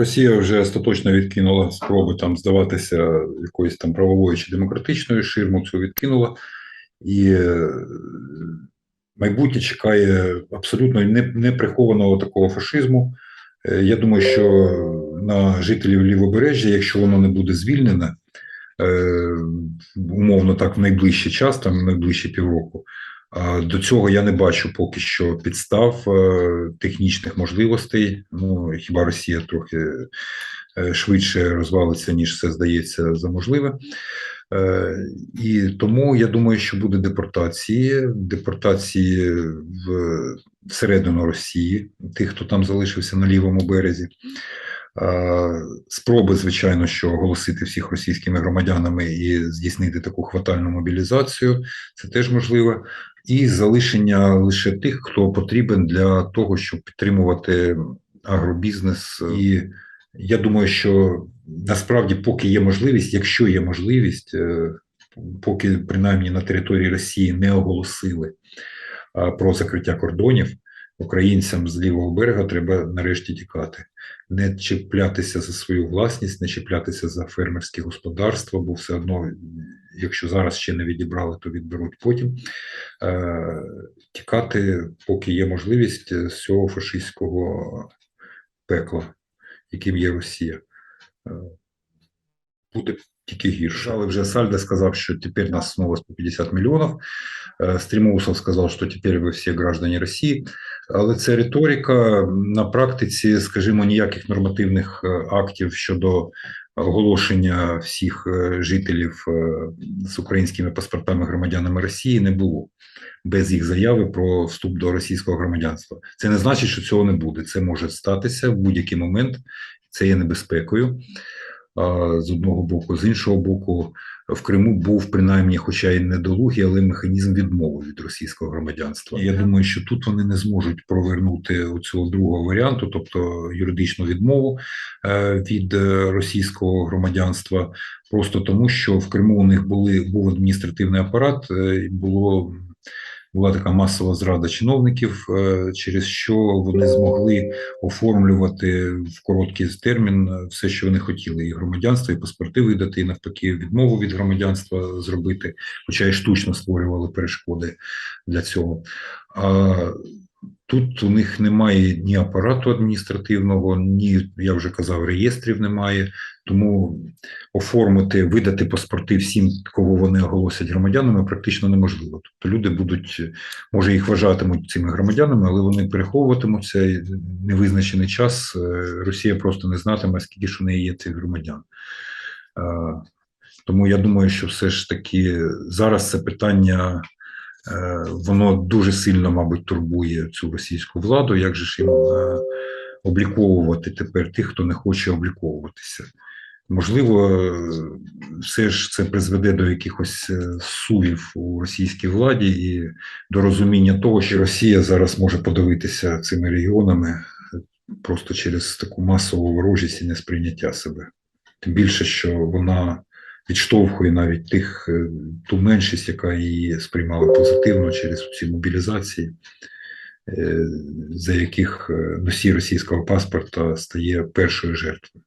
Росія вже остаточно відкинула спроби там здаватися якоюсь там правовою чи демократичною ширму, цю відкинула. І е, майбутнє чекає абсолютно неприхованого такого фашизму. Е, Я думаю, що на жителів лівобережжя, якщо воно не буде звільнене, е, умовно так в найближчий час, там в найближчі півроку, до цього я не бачу поки що підстав е, технічних можливостей. Ну хіба Росія трохи е, швидше розвалиться, ніж це здається за можливе. Е, І тому я думаю, що буде депортації, депортації всередину Росії, тих, хто там залишився на лівому березі. Спроби, звичайно, що оголосити всіх російськими громадянами і здійснити таку хватальну мобілізацію, це теж можливо. І залишення лише тих, хто потрібен для того, щоб підтримувати агробізнес. І я думаю, що насправді, поки є можливість, якщо є можливість, е, поки принаймні на території Росії не оголосили про закриття кордонів, українцям з лівого берега треба нарешті тікати, не чіплятися за свою власність, не чіплятися за фермерські господарства, бо все одно, якщо зараз ще не відібрали, то відберуть потім. Е, Тікати, поки є можливість з цього фашистського пекла, яким є Росія. Е, Буде тільки гірше. Але вже Сальдо сказав, що тепер нас снова 150 мільйонів. Е, Стрімоусов сказав, що тепер ви всі граждані Росії. Але це риторика на практиці, скажімо, ніяких нормативних е, актів щодо оголошення всіх е, жителів е, з українськими паспортами громадянами Росії не було без їх заяви про вступ до російського громадянства. Це не значить, що цього не буде. Це може статися в будь-який момент. Це є небезпекою з одного боку, з іншого боку, в Криму був принаймні, хоча й недолугий, але механізм відмови від російського громадянства. Я думаю, що тут вони не зможуть провернути цього другого варіанту, тобто юридичну відмову е, від е, російського громадянства, просто тому, що в Криму у них були був адміністративний апарат, е, було. Була така масова зрада чиновників, е, через що вони змогли оформлювати в короткий термін е, все, що вони хотіли, і громадянство, і паспорти видати, і навпаки, відмову від громадянства зробити, хоча й штучно створювали перешкоди для цього. Тут у них немає ні апарату адміністративного, ні, я вже казав, реєстрів немає. Тому оформити, видати паспорти всім, кого вони оголосять громадянами, практично неможливо. Тобто люди будуть, може, їх вважатимуть цими громадянами, але вони переховуватимуться невизначений час. е, Росія просто не знатиме, скільки ж у неї є цих громадян. Е, Тому я думаю, що все ж таки зараз це питання. Е, Воно дуже сильно, мабуть, турбує цю російську владу. Як же ж їм е, обліковувати тепер тих, хто не хоче обліковуватися? Можливо, е, все ж це призведе до якихось сувів у російській владі і до розуміння того, що Росія зараз може подивитися цими регіонами просто через таку масову ворожість і несприйняття себе. Тим більше, що вона відштовхує навіть тих, е, ту меншість, яка її сприймала позитивно через ці мобілізації, е, за яких е, носій російського паспорта стає першою жертвою.